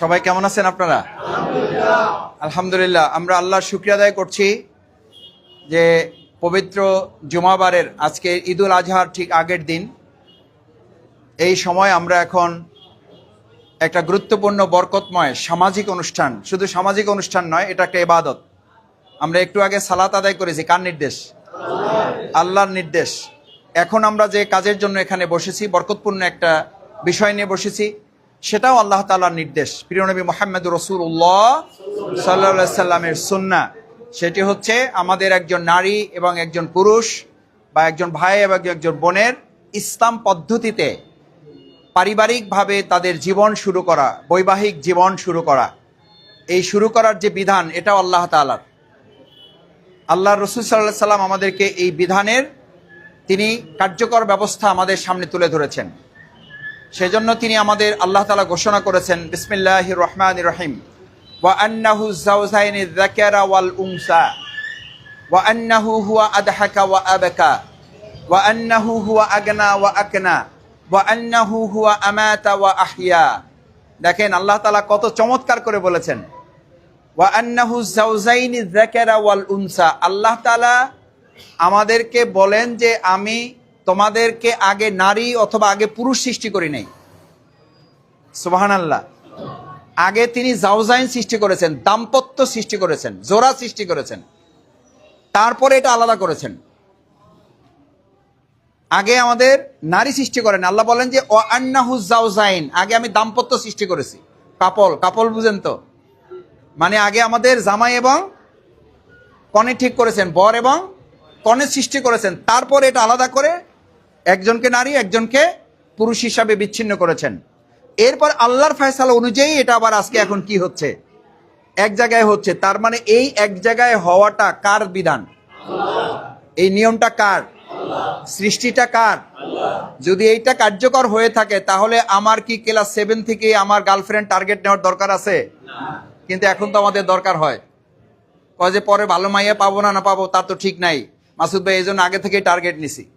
সবাই কেমন আছেন আপনারা? আলহামদুলিল্লাহ, আমরা আল্লাহর শুক্রিয়া আদায় করছি যে পবিত্র জুমাবারের আজকে ঈদুল আজহার ঠিক আগের দিন। এই সময় আমরা এখন একটা গুরুত্বপূর্ণ বরকতময় সামাজিক অনুষ্ঠান, শুধু সামাজিক অনুষ্ঠান নয়, এটা একটা ইবাদত। আমরা একটু আগে সালাত আদায় করেছি, কার নির্দেশ? আল্লাহর নির্দেশ। এখন আমরা যে কাজের জন্য এখানে বসেছি, বরকতপূর্ণ একটা বিষয় নিয়ে বসেছি। সেটাও আল্লাহ তাআলার নির্দেশ। প্রিয় নবী মোহাম্মদ রসুল্লাহ সাল্লা সাল্লামের সুন্না সেটি হচ্ছে আমাদের একজন নারী এবং একজন পুরুষ বা একজন ভাই এবং একজন বোনের ইসলাম পদ্ধতিতে পারিবারিকভাবে তাদের জীবন শুরু করা, বৈবাহিক জীবন শুরু করা। এই শুরু করার যে বিধান, এটাও আল্লাহ তাআলার। আল্লাহ রসুল সাল্লাহ সাল্লাম আমাদেরকে এই বিধানের তিনি কার্যকর ব্যবস্থা আমাদের সামনে তুলে ধরেছেন। সেজন্য তিনি আমাদের আল্লাহ তালা ঘোষণা করেছেন বিসমিল্লাহ রহমান রহিম। আন্নাহু জাওজাইনি যাকারা ওয়াল আন্নাহু হুয়া ওয়া আন্নাহু হুয়া ওয়া হুয়া ওয়া আহইয়া। দেখেন, আল্লাহ তাআলা কত চমৎকার করে বলেছেন আন্নাহু জাওজাইনি যাকারা ওয়াল উনসা। আল্লাহ তাআলা আমাদেরকে বলেন যে, আমি তোমাদেরকে আগে নারী অথবা আগে পুরুষ সৃষ্টি করি নাই। সুবাহান আল্লাহ আগে তিনি জাউজাইন সৃষ্টি করেছেন, দাম্পত্য সৃষ্টি করেছেন, জোড়া সৃষ্টি করেছেন। তারপরে এটা আলাদা করেছেন। আগে আমাদের নারী সৃষ্টি করেন। আল্লাহ বলেন যে ও জাউজাইন আগে আমি দাম্পত্য সৃষ্টি করেছি। কাপল কাপল বুঝেন তো? মানে আগে আমাদের জামাই এবং কনে ঠিক করেছেন, বর এবং কনে সৃষ্টি করেছেন। তারপর এটা আলাদা করে একজনকে নারী, একজনকে পুরুষ হিসাবে বিচ্ছিন্ন করেছেন। এরপর আল্লাহর ফয়সালা অনুযায়ী এটা আবার আজকে এখন কি হচ্ছে? এক জায়গায় হচ্ছে, তার মানে এই এক জায়গায় হওয়াটা কার বিধান? এই নিয়মটা কার? সৃষ্টিটা কার? যদি এইটা কার্যকর হয়ে থাকে, তাহলে আমার কি ক্লাস সেভেন থেকে আমার গার্লফ্রেন্ড টার্গেট নেওয়ার দরকার আছে? কিন্তু এখন তো আমাদের দরকার হয়। কয় যে পরে ভালো মাইয়া পাবো না না পাবো, তার তো ঠিক নাই। মাসুদ ভাই, এই আগে থেকেই টার্গেট নিছি।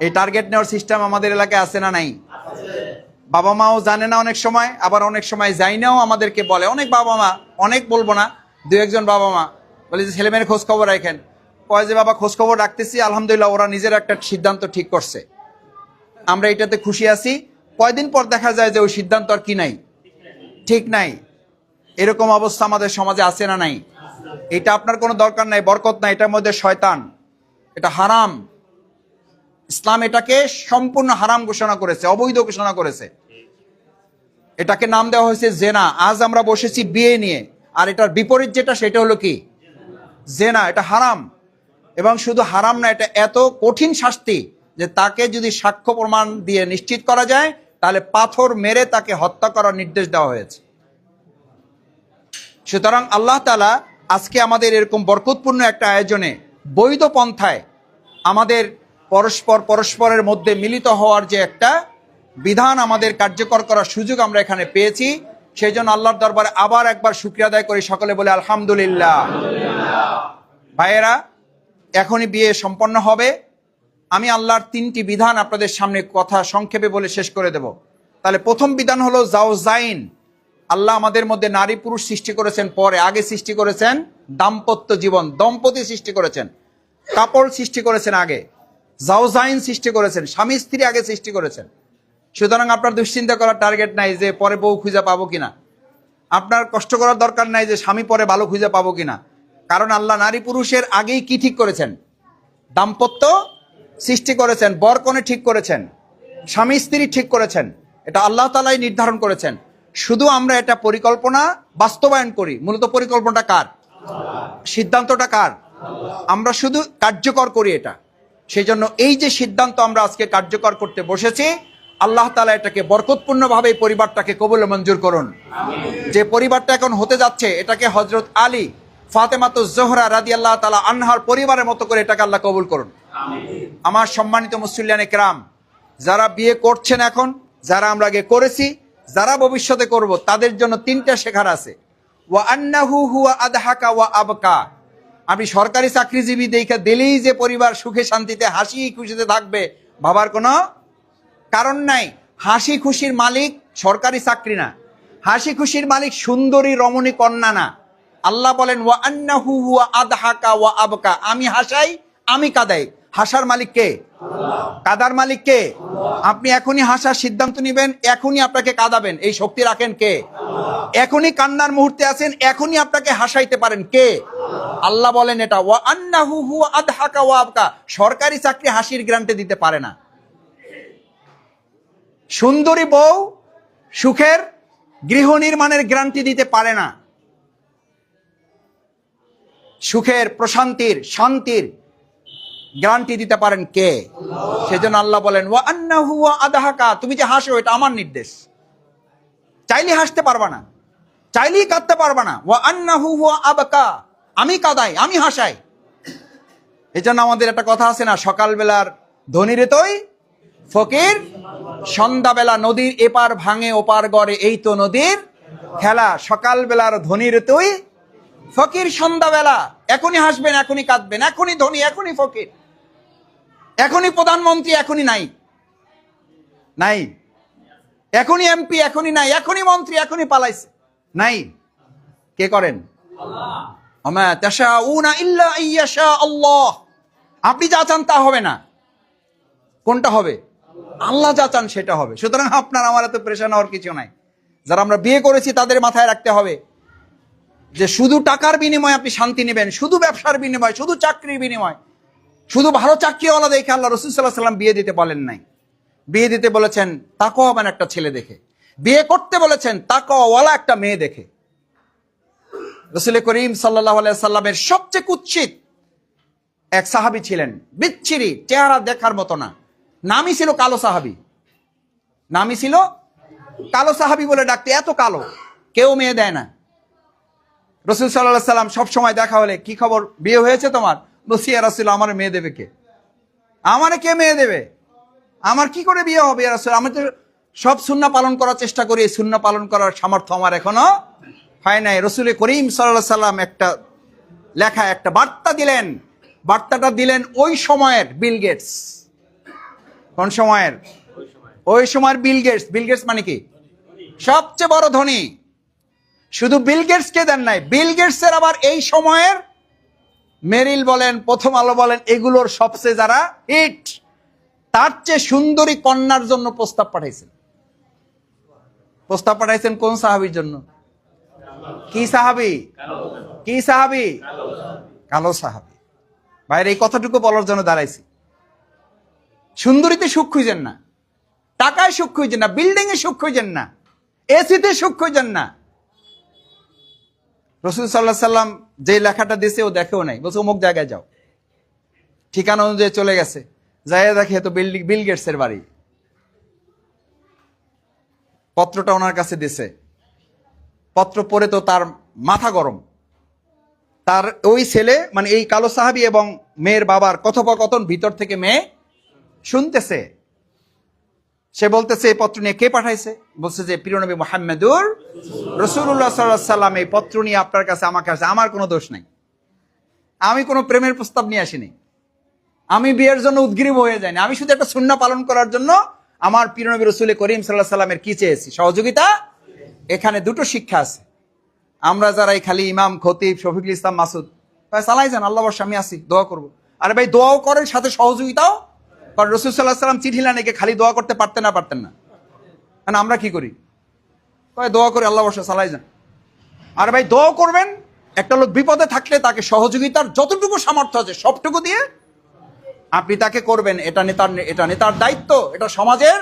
এই টার্গেট নেওয়ার সিস্টেম আমাদের এলাকায় আছে না নাই? বাবা মাও জানে না অনেক সময়, আবার অনেক সময় যাই নাও আমাদেরকে বলে। অনেক বাবা মা, অনেক বলব না, দু একজন বাবা মা বলে যে, ছেলে মেয়ের খোঁজ খবর রাখেন। কয় যে, বাবা খোঁজ খবর রাখতেছি, আলহামদুলিল্লাহ ওরা নিজের একটা সিদ্ধান্ত ঠিক করছে। আমরা এটাতে খুশি আছি। কয়দিন পর দেখা যায় যে ওই সিদ্ধান্ত আর কি নাই? ঠিক নাই। এরকম অবস্থা আমাদের সমাজে আছে না নাই? এটা আপনার কোনো দরকার নাই, বরকত নাই, এটার মধ্যে শয়তান। এটা হারাম। ইসলাম এটাকে সম্পূর্ণ হারাম ঘোষণা করেছে, অবৈধ ঘোষণা করেছে। এটাকে নাম দেওয়া হয়েছে জেনা। আজ আমরা বসেছি বিয়ে নিয়ে। আর এটার বিপরীত যেটা, সেটা হলো কি? জেনা, এটা হারাম। এবং শুধু হারাম না, এটা এত কঠিন শাস্তি যে তাকে যদি সাক্ষ্য প্রমাণ দিয়ে নিশ্চিত করা যায়, তাহলে পাথর মেরে তাকে হত্যা করার নির্দেশ দেওয়া হয়েছে। সুতরাং আল্লাহ তালা আজকে আমাদের এরকম বরকতপূর্ণ একটা আয়োজনে বৈধ পন্থায় আমাদের পরস্পর পরস্পরের মধ্যে মিলিত হওয়ার যে একটা বিধান আমাদের কার্যকর করার সুযোগ আমরা এখানে পেয়েছি, সেই জন্য আল্লাহর দরবারে আবার একবার শুক্রিয়া আদায় করি, সকলে বলে আলহামদুলিল্লাহ। ভাইয়েরা, এখনই বিয়ে সম্পন্ন হবে। আমি আল্লাহর তিনটি বিধান আপনাদের সামনে কথা সংক্ষেপে বলে শেষ করে দেব। তাহলে প্রথম বিধান হলো জাউজাইন আল্লাহ আমাদের মধ্যে নারী পুরুষ সৃষ্টি করেছেন পরে, আগে সৃষ্টি করেছেন দাম্পত্য জীবন, দম্পতি সৃষ্টি করেছেন, কাপড় সৃষ্টি করেছেন আগে। জাউজাইন সৃষ্টি করেছেন, স্বামী স্ত্রী আগে সৃষ্টি করেছেন। সুতরাং আপনার দুশ্চিন্তা করার টার্গেট নাই যে পরে বউ খুঁজে পাবো কিনা। আপনার কষ্ট করার দরকার নাই যে স্বামী পরে ভালো খুঁজে পাবো কিনা। কারণ আল্লাহ নারী পুরুষের আগেই কি ঠিক করেছেন? দাম্পত্য সৃষ্টি করেছেন, বর কনে ঠিক করেছেন, স্বামী স্ত্রী ঠিক করেছেন। এটা আল্লাহ তালাই নির্ধারণ করেছেন। শুধু আমরা এটা পরিকল্পনা বাস্তবায়ন করি। মূলত পরিকল্পনাটা কার? সিদ্ধান্তটা কার? আমরা শুধু কার্যকর করি এটা। সেই জন্য এই যে সিদ্ধান্ত আমরা আজকে কার্যকর করতে বসেছি, আল্লাহ তালা এটাকে বরকতপূর্ণভাবে পরিবারটাকে কবুল মঞ্জুর করুন। যে পরিবারটা এখন হতে যাচ্ছে, এটাকে হজরত আলী, ফাতেমাত জোহরা রাদি আল্লাহ তালা আনহার পরিবারের মতো করে এটাকে আল্লাহ কবুল করুন। আমার সম্মানিত মুসল্লিয়ান একরাম যারা বিয়ে করছেন এখন, যারা আমরা আগে করেছি, যারা ভবিষ্যতে করব, তাদের জন্য তিনটা শেখার আছে। ওয়া আন্নাহু হুয়া আদহাকা ওয়া আবকা। আপনি সরকারি চাকরিজীবী দেখে দিলেই যে পরিবার সুখে শান্তিতে, হাসি খুশিতে থাকবে, ভাবার কোনো কারণ নাই। হাসি খুশির মালিক সরকারি চাকরি না। হাসি খুশির মালিক সুন্দরী রমণী কন্যা না। আল্লাহ বলেন, ওয়া আন্নাহু ওয়া আদহাকা ওয়া আবকা। আমি হাসাই, আমি কাদাই। হাসার মালিক কে? কাদার মালিক কে? আপনি এখনই হাসার সিদ্ধান্ত নেবেন, এখনই আপনাকে কাঁদাবেন। এই শক্তি রাখেন কে? এখনই কান্নার মুহূর্তে আছেন, এখনই আপনাকে হাসাইতে পারেন কে? আল্লাহ বলেন এটা, ওয়া আন্নাহু ওয়া সরকারি চাকরি হাসির গ্রান্টে দিতে পারে না। সুন্দরী বউ সুখের গৃহ নির্মাণের গ্যারান্টি দিতে পারে না। সুখের, প্রশান্তির, শান্তির গ্যারান্টি দিতে পারেন কে? সেজন্য আল্লাহ বলেন, ওয়া আন্নাহু ওয়া আদহাকা। তুমি যে হাসো, এটা আমার নির্দেশ। চাইলে হাসতে পারবা না। চাইলেই কাঁদতে পারবা না। ওয়া আন্নাহু ওয়া আবকা। আমি কাদাই, আমি হাসাই। এজন্য আমাদের একটা কথা আছে না, সকালবেলার ধনী রেতই, ফকির, সন্ধ্যাবেলা নদীর এপার ভাঙে ওপার গড়ে, এই তো নদীর খেলা। সকালবেলার ধনীর তুই ফকির, সন্ধ্যাবেলা। এখনই হাসবেন, এখনই কাঁদবেন, এখনই ধনী, এখনই ফকির। এখনই প্রধানমন্ত্রী এখনই নাই। নাই। এখনই এমপি এখনই নাই। এখনই মন্ত্রী এখনই পালাইছে। নাই। কে করেন? আপনি যা চান তা হবে না। কোনটা হবে? আল্লাহ। যা চান সেটা হবে। সুতরাং আপনার আমার এত প্রেশান হওয়ার কিছু নাই। যারা আমরা বিয়ে করেছি তাদের মাথায় রাখতে হবে যে শুধু টাকার বিনিময়ে আপনি শান্তি নেবেন শুধু ব্যবসার বিনিময় শুধু চাকরির বিনিময়। শুধু ভালো চাকরিওয়ালা দেখে আল্লাহ রসুল সাল্লাহ সাল্লাম বিয়ে দিতে বলেন নাই। বিয়ে দিতে বলেছেন, তাকওয়াবান একটা ছেলে দেখে। বিয়ে করতে বলেছেন তাকওয়ালা একটা মেয়ে দেখে। রসুল করিম সাল্লাহ সাল্লামের সবচেয়ে কুৎসিত এক সাহাবি ছিলেন। বিচ্ছিরি, চেহারা দেখার মতো না। নামই ছিল কালো সাহাবি। নামই ছিল কালো সাহাবি বলে ডাকতে এত কালো, কেউ মেয়ে দেয় না। রসুল সাল্লাহ সাল্লাম সবসময় দেখা হলে কি খবর? বিয়ে হয়েছে তোমার? বলছি রাসুল আমার মেয়ে দেবে কে? আমারে কে মেয়ে দেবে? আমার কি করে বিয়ে হবে রাসুল আমি তো সব শূন্য পালন করার চেষ্টা করি শূন্য পালন করার সামর্থ্য আমার এখনও হয় নাই। রসুল করিম সাল্লাহ সাল্লাম একটা লেখা একটা বার্তা দিলেন। বার্তাটা দিলেন ওই সময়ের বিল গেটস। কোন সময়ের? ওই সময়ের বিল গেটস। বিল গেটস মানে কি? সবচেয়ে বড় ধনী। শুধু বিল গেটসকে দেন নাই, বিল গেটসের আবার এই সময়ের মেরিল বলেন, প্রথম আলো বলেন, এগুলোর সবচেয়ে যারা হিট তার চেয়ে সুন্দরী কন্যার জন্য প্রস্তাব পাঠাইছেন। প্রস্তাব পাঠাইছেন কোন সাহাবির জন্য? কি সাহাবি? কি সাহাবি? কালো সাহাবি। বাইরে এই কথাটুকু বলার জন্য দাঁড়াইছি। সুন্দরীতে সুখ খুঁজেন না, টাকায় সুখ খুঁজেন না বিল্ডিং এ সুখ খুঁজেন না এসিতে সুখ খুঁজেন না। রসুল সাল্লাহ সাল্লাম যে লেখাটা দিছে ও দেখেও নাই। বলছে, অমুক জায়গায় যাও। ঠিকানা অনুযায়ী চলে গেছে। যাই দেখে তো বিল্ডিং বিল গেটসের বাড়ি। পত্রটা ওনার কাছে দিছে। পত্র পড়ে তো তার মাথা গরম। তার ওই ছেলে মানে এই কালো সাহাবি এবং মেয়ের বাবার কথোপকথন ভিতর থেকে মেয়ে শুনতেছে। সে বলতেছে, এই পত্র নিয়ে কে পাঠাইছে? বলছে যে প্রিয়নবী মোহাম্মদুর রসুল্লাহ সাল্লাহ সাল্লাম এই পত্র নিয়ে আপনার কাছে আমাকে আসে। আমার কোনো দোষ নাই। আমি কোনো প্রেমের প্রস্তাব নিয়ে আসিনি। আমি বিয়ের জন্য উদ্গ্রীব হয়ে যাইনি। আমি শুধু একটা শূন্য পালন করার জন্য আমার প্রিয়নবী রসুল করিম সাল্লাহ সাল্লামের কি চেয়েছি? সহযোগিতা? এখানে দুটো শিক্ষা আছে। আমরা যারা খালি ইমাম, খতিব, শফিকুল ইসলাম, মাসুদ, ভাই সালাই যান আল্লাহ আমি আসি দোয়া করব। আরে ভাই, দোয়াও করেন, সাথে সহযোগিতাও কারণ রসুল সাল্লাহ সাল্লাম চিঠি নাকি খালি দোয়া করতে পারতেন না পারতেন না। কারণ আমরা কি করি? ভাই দোয়া করে আল্লাহ বর্ষ সালাই যান। আর ভাই দোয়া করবেন, একটা লোক বিপদে থাকলে তাকে সহযোগিতার যতটুকু সামর্থ্য আছে সবটুকু দিয়ে আপনি তাকে করবেন। এটা নেতার এটা নেতার দায়িত্ব, এটা সমাজের।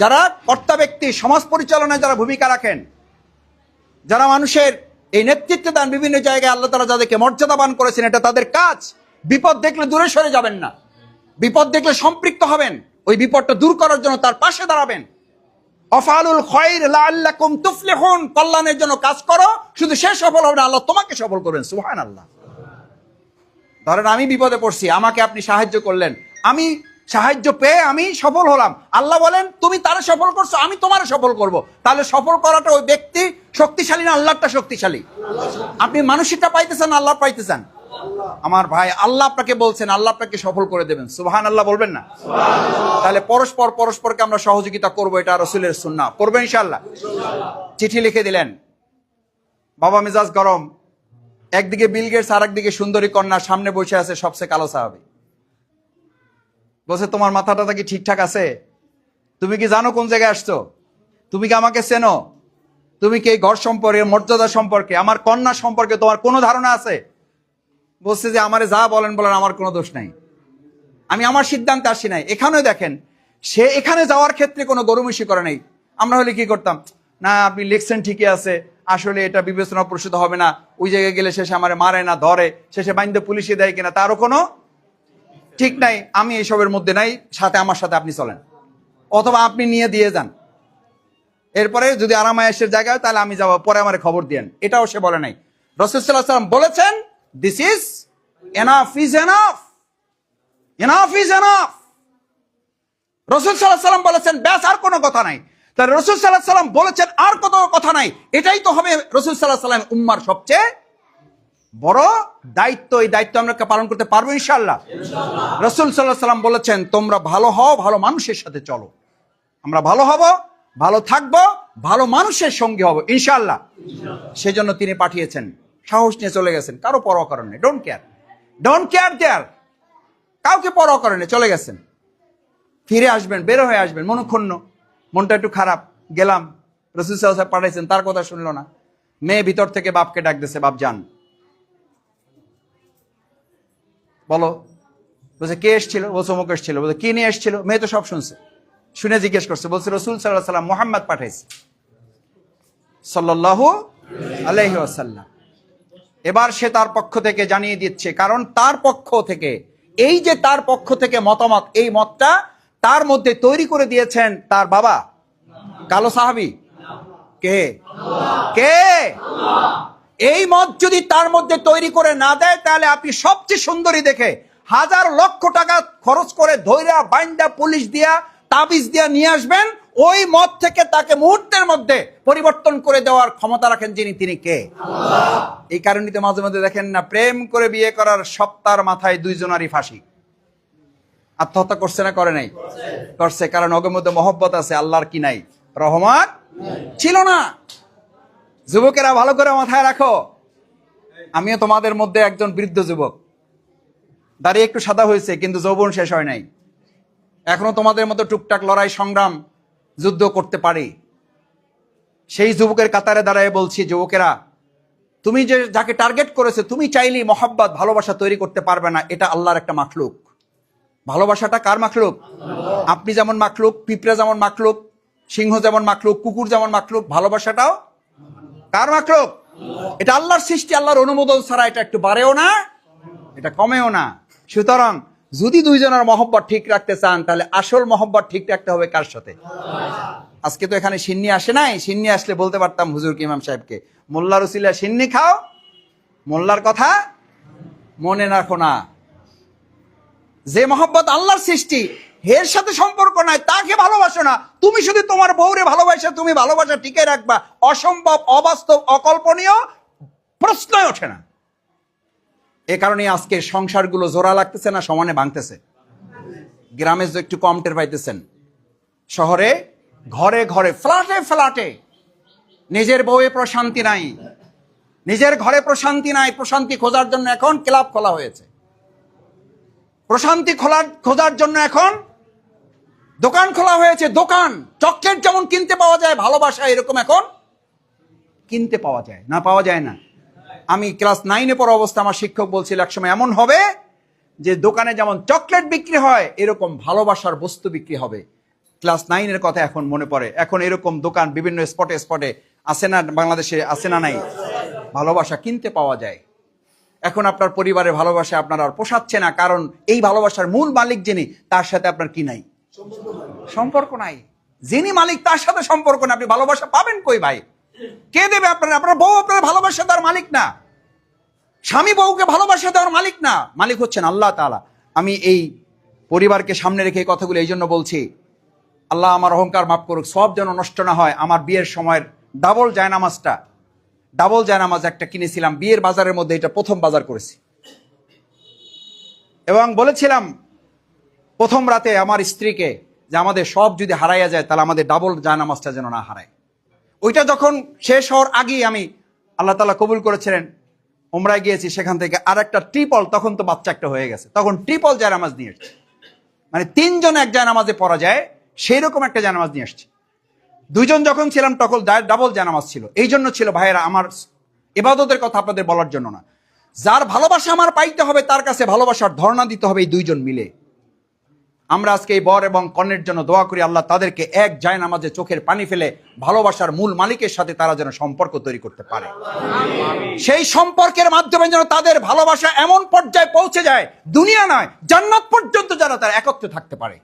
যারা কর্তা ব্যক্তি, সমাজ পরিচালনায় যারা ভূমিকা রাখেন, যারা মানুষের এই নেতৃত্বে দান বিভিন্ন জায়গায় আল্লাহ তারা যাদেরকে মর্যাদা মর্যাদাবান করেছেন, এটা তাদের কাজ। বিপদ দেখলে দূরে সরে যাবেন না। বিপদ দেখলে সম্পৃক্ত হবেন, ওই বিপদটা দূর করার জন্য তার পাশে দাঁড়াবেন। অফালুল খয়র লাআল্লাকুম তুফলিহুন, কল্যাণের জন্য কাজ করো, শুধু সে সফল হবে না, আল্লাহ তোমাকে সফল করবেন, সুবহানাল্লাহ। ধরেন আমি বিপদে পড়ছি, আমাকে আপনি সাহায্য করলেন, আমি সাহায্য পেয়ে আমি সফল হলাম। আল্লাহ বলেন, তুমি তারা সফল করছ, আমি তোমার সফল করব। তাহলে সফল করাটা ওই ব্যক্তি শক্তিশালী না আল্লাহটা শক্তিশালী? আপনি মানুষটা পাইতেছেন আল্লাহ পাইতেছেন? আমার ভাই আল্লাহ আপনাকে বলছেন, আল্লাহ আপনাকে সফল করে দেবেন। সুবহান আল্লাহ বলবেন না? তাহলে পরস্পর পরস্পরকে আমরা সহযোগিতা করব, এটা রসুলের সুন্না করবেন ইনশাল্লাহ চিঠি লিখে দিলেন। বাবা মেজাজ গরম। একদিকে বিল গেটস আর একদিকে সুন্দরী কন্যা, সামনে বসে আছে সবচেয়ে কালো সাহাবি। বলছে, তোমার মাথাটা কি ঠিকঠাক আছে? তুমি কি জানো কোন জায়গায় আসছো? তুমি কি আমাকে চেনো? তুমি কি এই ঘর সম্পর্কে, মর্যাদা সম্পর্কে, আমার কন্যা সম্পর্কে তোমার কোনো ধারণা আছে? বলছে যে, আমারে যা বলেন বলেন, আমার কোনো দোষ নাই। আমি আমার সিদ্ধান্তে আসি নাই। এখানেও দেখেন, সে এখানে যাওয়ার ক্ষেত্রে কোনো গরুমিশি করে নাই। আমরা হলে কি করতাম? না, আপনি লিখছেন ঠিকই আছে। আসলে এটা বিবেচনা প্রসূত হবে না। ওই জায়গায় গেলে শেষে আমার মারে না, ধরে। শেষে বাইন্দে পুলিশে দেয় কিনা, তারও কোনো ঠিক নাই। আমি এইসবের মধ্যে নাই। সাথে আমার সাথে আপনি চলেন। অথবা আপনি নিয়ে দিয়ে যান। এরপরে যদি আরামায়াসের জায়গায় তাহলে আমি যাব। পরে আমার খবর দিয়েন। এটাও সে বলে নাই। সাল্লাম বলেছেন this is enough is enough enough is enough রসুল সাল্লাহ সাল্লাম বলেছেন ব্যাস আর কোনো কথা নাই। তাহলে রসুল সাল্লাহ সাল্লাম বলেছেন আর কত কথা নাই। এটাই তো হবে রসুল সাল্লাহ সাল্লাম উম্মার সবচেয়ে বড় দায়িত্ব। এই দায়িত্ব আমরা পালন করতে পারব? ইনশাল্লাহ রসুল সাল্লাহ সাল্লাম বলেছেন তোমরা ভালো হও ভালো মানুষের সাথে চলো। আমরা ভালো হব ভালো থাকব ভালো মানুষের সঙ্গে হব। ইনশাল্লাহ সেজন্য তিনি পাঠিয়েছেন। সাহস নিয়ে চলে গেছেন। কারও পরোয়া করেন নাই। Don't care don't care there কাউকে পরোয়া করেন চলে গেছেন। ফিরে আসবেন, বের হয়ে আসবেন। মনক্ষুণ্ণ। মনটা একটু খারাপ। গেলাম। রসুল সাহেব পাঠাইছেন। তার কথা শুনলো না। মেয়ে ভিতর থেকে বাপকে ডাক দিছে বাপ, যান। বলো। বলছে, কে এসছিল? বলছে, অমুক এসছিল। বলছে, কি নিয়ে এসছিল? মেয়ে তো সব শুনছে। শুনে জিজ্ঞেস করছে, বলছে, রসুল সাল্লাহ সাল্লাম মোহাম্মদ পাঠাইছে। আলাইহি ওয়াসাল্লাম। এবার সে তার পক্ষ থেকে জানিয়ে দিচ্ছে, কারণ তার পক্ষ থেকে, এই যে তার পক্ষ থেকে মতামত, এই মতটা তার মধ্যে তৈরি করে দিয়েছেন তার বাবা। কালো সাহাবি? কে? কে? এই মত যদি তার মধ্যে তৈরি করে না দেয়, তাহলে আপনি সবচেয়ে সুন্দরী দেখে হাজার লক্ষ টাকা খরচ করে ধৈর্য বাইন্দা পুলিশ দিয়া, তাবিজ দিয়া নিয়ে আসবেন ওই মত থেকে তাকে মুহূর্তের মধ্যে পরিবর্তন করে দেওয়ার ক্ষমতা রাখেন যিনি তিনি কে? এই কারণে তো মাঝে মাঝে দেখেন না প্রেম করে বিয়ে করার সপ্তাহের মাথায় দুইজনারই ফাঁসি। আত্মহত্যা করছে না করে নাই? করছে। কারণ ওগের মধ্যে মহব্বত আছে আল্লাহর কি নাই? রহমান ছিল না। যুবকেরা ভালো করে মাথায় রাখো। আমিও তোমাদের মধ্যে একজন বৃদ্ধ যুবক। দাঁড়িয়ে একটু সাদা হয়েছে কিন্তু যৌবন শেষ হয় নাই। এখনও তোমাদের মতো টুকটাক লড়াই সংগ্রাম যুদ্ধ করতে পারি। সেই যুবকের কাতারে দাঁড়ায় বলছি, যুবকেরা, তুমি যে যাকে টার্গেট করেছে, তুমি চাইলেই মহাব্বত, ভালোবাসা তৈরি করতে পারবে না। এটা আল্লাহর একটা মাখলুক। ভালোবাসাটা কার মাখলুক? আপনি যেমন মাখলুক, পিঁপড়া যেমন মাখলুক, সিংহ যেমন মাখলুক, কুকুর যেমন মাখলুক, ভালোবাসাটাও কার মাখলুক? এটা আল্লাহর সৃষ্টি, আল্লাহর অনুমোদন ছাড়া এটা একটু বাড়েও না, এটা কমেও না। সুতরাং যদি দুইজনের মহব্বত ঠিক রাখতে চান, তাহলে আসল মহব্বত ঠিক রাখতে হবে কার সাথে? আজকে তো এখানে সিন্নি আসে নাই। সিন্নি আসলে বলতে পারতাম হুজুর ইমাম সাহেবকে মোল্লা রসিলা সিন্নি খাও, মোল্লার কথা মনে রাখো না। যে মহব্বত আল্লাহর সৃষ্টি এর সাথে সম্পর্ক নাই, তাকে ভালোবাসো না। তুমি শুধু তোমার বউরে ভালোবাসা, তুমি ভালোবাসা টিকে রাখবা। অসম্ভব, অবাস্তব, অকল্পনীয়, প্রশ্নই ওঠে না। এ কারণে আজকে সংসারগুলো জোড়া লাগতেছে না, সমানে ভাঙতেছে। গ্রামে একটু কম টের পাইতেছেন। শহরে ঘরে ঘরে, ফ্ল্যাটে ফ্ল্যাটে। নিজের বউয়ে প্রশান্তি নাই। নিজের ঘরে প্রশান্তি নাই, প্রশান্তি খোঁজার জন্য এখন ক্লাব খোলা হয়েছে। প্রশান্তি খোলার খোঁজার জন্য এখন দোকান খোলা হয়েছে, দোকান। চকলেট যেমন কিনতে পাওয়া যায়, ভালোবাসা এরকম এখন কিনতে পাওয়া যায়, না পাওয়া যায় না। আমি ক্লাস নাইনে পড়া অবস্থা আমার শিক্ষক বলছিল, একসময় এমন হবে যে দোকানে যেমন চকলেট বিক্রি হয়, এরকম ভালোবাসার বস্তু বিক্রি হবে। ক্লাস নাইনের কথা এখন মনে পড়ে। এখন এরকম দোকান বিভিন্ন স্পটে স্পটে, আছে না বাংলাদেশে, আছে না নাই? ভালোবাসা কিনতে পাওয়া যায়। এখন আপনার পরিবারের ভালোবাসা আপনার আর পোষাচ্ছে না, কারণ এই ভালোবাসার মূল মালিক যিনি, তার সাথে আপনার কি নাই? সম্পর্ক নাই। যিনি মালিক, তার সাথে সম্পর্ক না আপনি ভালোবাসা পাবেন কই ভাই? কে দেবে আপনার? আপনার বউ আপনার ভালোবাসা দেওয়ার মালিক না। স্বামী বউকে ভালোবাসা দেওয়ার মালিক না। মালিক হচ্ছেন আল্লাহ তাআলা। আমি এই পরিবারকে সামনে রেখে এই কথাগুলো এই জন্য বলছি, আল্লাহ আমার অহংকার মাফ করুক, সব যেন নষ্ট না হয়। আমার বিয়ের সময়ের ডাবল জায়নামাজটা ডাবল জায়নামাজ একটা কিনেছিলাম, বিয়ের বাজারের মধ্যে এটা প্রথম বাজার করেছি। এবং বলেছিলাম প্রথম রাতে আমার স্ত্রীকে যে আমাদের সব যদি হারাইয়া যায়, তাহলে আমাদের ডাবল জায়নামাজটা যেন না হারায়। ওইটা যখন শেষ হওয়ার আগেই আমি আল্লাহ তালা কবুল করেছিলেন ওমরায় গিয়েছি, সেখান থেকে আর একটা ট্রিপল, তখন তো বাচ্চা একটা হয়ে গেছে। তখন ট্রিপল জায়নামাজ নিয়ে এসছি। মানে তিনজন এক জায়নামাজে পড়া যায় সেই রকম একটা জায়নামাজ নিয়ে এসছি। দুজন যখন ছিলাম, তখন ডাবল জানামাজ ছিল। এই জন্য ছিল, ভাইয়েরা, আমার এবাদতের কথা আপনাদের বলার জন্য না। যার ভালোবাসা আমার পাইতে হবে, তার কাছে ভালোবাসার ধর্ণা দিতে হবে এই দুইজন মিলে। আমরা আজকে এই বর এবং কন্যের জন্য দোয়া করি, আল্লাহ তাদেরকে এক যায় নামাজে চোখের পানি ফেলে ভালোবাসার মূল মালিকের সাথে তারা যেন সম্পর্ক তৈরি করতে পারে। সেই সম্পর্কের মাধ্যমে যেন তাদের ভালোবাসা এমন পর্যায়ে পৌঁছে যায়, দুনিয়া নয়, জান্নাত পর্যন্ত যারা তার একত্রে থাকতে পারে।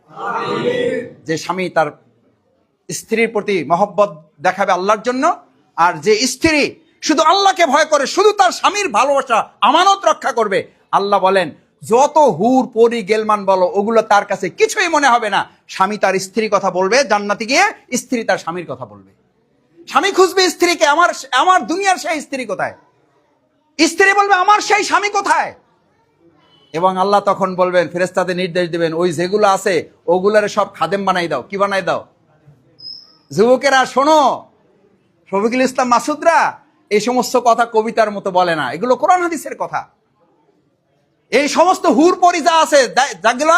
যে স্বামী তার স্ত্রীর প্রতি মহব্বত দেখাবে আল্লাহর জন্য, আর যে স্ত্রী শুধু আল্লাহকে ভয় করে, শুধু তার স্বামীর ভালোবাসা আমানত রক্ষা করবে, আল্লাহ বলেন যত হুর, পরি, গেলমান বলো, ওগুলো তার কাছে কিছুই মনে হবে না। স্বামী তার স্ত্রী কথা বলবে, জান্নাতি গিয়ে স্ত্রী তার স্বামীর কথা বলবে। স্বামী খুঁজবে স্ত্রীকে, আমার আমার দুনিয়ার সেই স্ত্রী কোথায়? স্ত্রী বলবে, আমার সেই স্বামী কোথায়? এবং আল্লাহ তখন বলবেন ফেরেস্তাদের নির্দেশ দিবেন, ওই যেগুলো আছে, ওগুলারে সব খাদেম বানাই দাও। কি বানাই দাও? যুবকেরা, শোনো, শফিকুল ইসলাম মাসুদরা এই সমস্ত কথা কবিতার মতো বলে না। এগুলো কোরআন হাদিসের কথা। এই সমস্ত হুর পরি যা আছে যেগুলো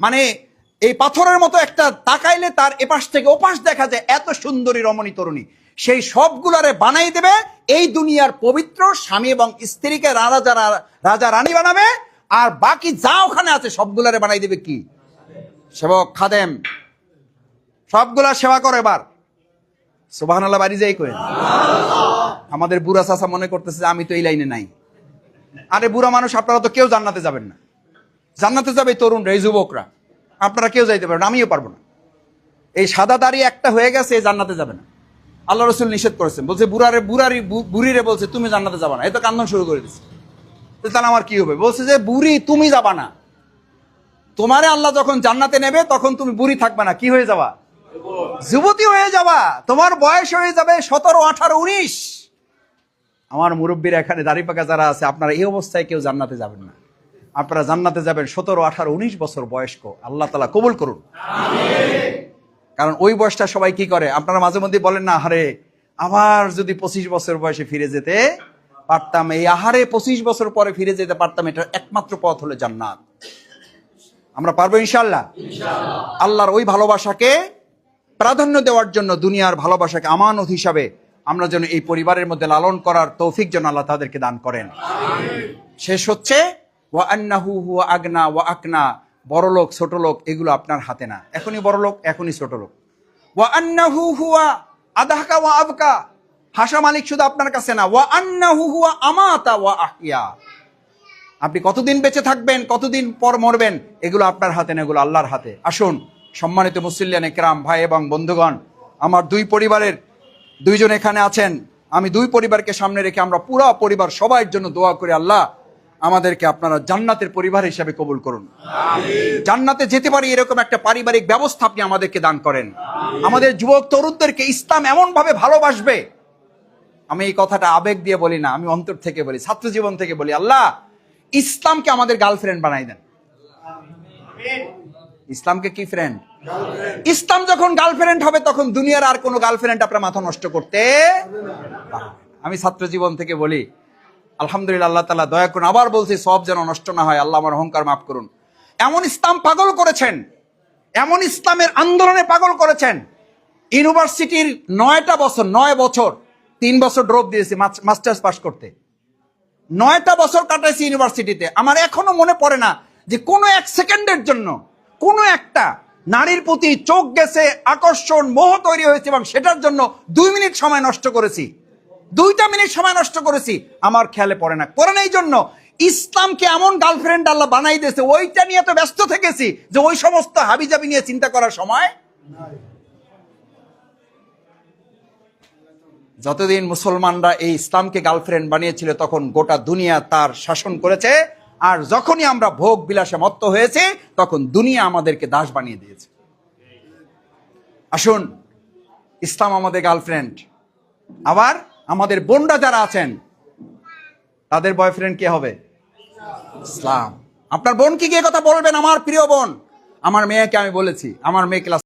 মানে এই পাথরের মতো একটা তাকাইলে তার এপাশ থেকে ওপাশ দেখা যায় এত সুন্দরী রমণী তরুণী। সেই সবগুলারে বানাই দেবে এই দুনিয়ার পবিত্র স্বামী এবং স্ত্রীকে রাজা রা- রাজা রানী বানাবে আর বাকি যা ওখানে আছে সবগুলারে বানাই দেবে কি? সেবক খাদেম। সবগুলা সেবা করে এবার। সুবাহ বাড়ি যাই করেন আমাদের বুড়া চাচা মনে করতেছে যে আমি তো এই লাইনে নাই। আরে বুড়া মানুষ, আপনারা তো কেউ জান্নাতে যাবেন না। জান্নাতে যাবে এই তরুণরা, এই যুবকরা। আপনারা কেউ যাইতে পারবেন আমিও পারব না। এই সাদা দাড়ি একটা হয়ে গেছে এই জান্নাতে যাবে না। আল্লাহ রসুল নিষেধ করেছেন, বলছে, বুড়ারে, বুড়ারি, বু- বুড়িরে বলছে, তুমি জান্নাতে যাবা না। এই তো কান্দন শুরু করে দিচ্ছে তাহলে আমার কি হবে? বলছে যে, বুড়ি, তুমি যাবা না। তোমারে আল্লাহ যখন জান্নাতে নেবে, তখন তুমি বুড়ি থাকবে না। কি হয়ে যাবা? যুবতী হয়ে যাবা। তোমার বয়স হয়ে যাবে সতেরো, আঠারো, উনিশ। আমার মুরব্বীরা এখানে দাড়ি পাকা যারা আছে আপনারা এই অবস্থায় কেউ জান্নাতে যাবেন না। আপনারা জান্নাতে যাবেন সতেরো আঠারো উনিশ বছর বয়স্ক। আল্লাহ তালা কবুল করুন। কারণ ওই বয়সটা সবাই কি করে? আপনারা মাঝে মধ্যে বলেন না আহারে আবার যদি পঁচিশ বছর বয়সে ফিরে যেতে পারতাম এই আহারে পঁচিশ বছর পরে ফিরে যেতে পারতাম এটা একমাত্র পথ হলো জান্নাত। আমরা পারব ইনশাল্লাহ আল্লাহর ওই ভালোবাসাকে প্রাধান্য দেওয়ার জন্য দুনিয়ার ভালোবাসাকে আমানত হিসাবে আমরা যেন এই পরিবারের মধ্যে লালন করার তৌফিক যেন আল্লাহ তাদেরকে দান করেন। শেষ হচ্ছে আগনা আকনা। বড় লোক, ছোট লোক, এগুলো আপনার হাতে না। এখনই বড় লোক, এখনই ছোট লোক। ওয়া আদাহকা আবকা। হাসা মালিক শুধু আপনার কাছে না। ওয়া আন্নাহু হুয়া আমাতা ওয়া আহিয়া আপনি কতদিন বেঁচে থাকবেন, কতদিন পর মরবেন, এগুলো আপনার হাতে না, এগুলো আল্লাহর হাতে। আসুন, সম্মানিত মুসল্লিয়ান একরাম ভাই এবং বন্ধুগণ, আমার দুই পরিবারের দুইজন এখানে আছেন। আমি দুই পরিবারকে সামনে রেখে আমরা পুরা পরিবার সবার জন্য দোয়া করি আল্লাহ আমাদেরকে আপনারা জান্নাতের পরিবার হিসাবে কবুল করুন। জান্নাতে যেতে পারি এরকম একটা পারিবারিক ব্যবস্থা আপনি আমাদেরকে দান করেন। আমাদের যুবক তরুণদেরকে ইসলাম এমন ভাবে ভালোবাসবে। আমি এই কথাটা আবেগ দিয়ে বলি না আমি অন্তর থেকে বলি ছাত্র জীবন থেকে বলি আল্লাহ ইসলামকে আমাদের গার্লফ্রেন্ড বানাই দেন। ইসলামকে কি ফ্রেন্ড ইসলাম যখন গার্লফ্রেন্ড হবে, তখন দুনিয়ার আর কোনো গার্লফ্রেন্ড আপনার মাথা নষ্ট করতে আমি ছাত্র জীবন থেকে বলি, আলহামদুলিল্লাহ আল্লাহ তালা দয়া করুন, আবার বলছি, সব যেন নষ্ট না হয়, আল্লাহ আমার অহংকার মাফ করুন। এমন ইসলাম পাগল করেছেন, এমন ইসলামের আন্দোলনে পাগল করেছেন, ইউনিভার্সিটির নয়টা বছর, নয় বছর, তিন বছর ড্রপ দিয়েছি মাস্টার্স পাস করতে। নয়টা বছর কাটাইছি ইউনিভার্সিটিতে, আমার এখনও মনে পড়ে না যে কোনো এক সেকেন্ডের জন্য কোনো একটা নারীর প্রতি চোখ গেছে, আকর্ষণ, মোহ তৈরি হয়েছে এবং সেটার জন্য দুই মিনিট সময় নষ্ট করেছি। দুইটা মিনিট সময় নষ্ট করেছি, আমার খেয়ালে পড়ে না। পড়ে না এই জন্য ইসলামকে এমন গার্লফ্রেন্ড আল্লাহ বানাই দিয়েছে, ওইটা নিয়ে তো ব্যস্ত থেকেছি যে ওই সমস্ত হাবিজাবি নিয়ে চিন্তা করার সময় যতদিন মুসলমানরা এই ইসলামকে গার্লফ্রেন্ড বানিয়েছিল, তখন গোটা দুনিয়া তার শাসন করেছে। আর যখনই আমরা ভোগ বিলাসে মত্ত হয়েছে, তখন দুনিয়া আমাদেরকে দাস বানিয়ে দিয়েছে। আসুন, ইসলাম আমাদের গার্লফ্রেন্ড আবার আমাদের বোনরা যারা আছেন, তাদের বয়ফ্রেন্ড কে হবে? ইসলাম। আপনার বোন কি গিয়ে কথা বলবেন, আমার প্রিয় বোন। আমার মেয়েকে আমি বলেছি, আমার মেয়ে ক্লাস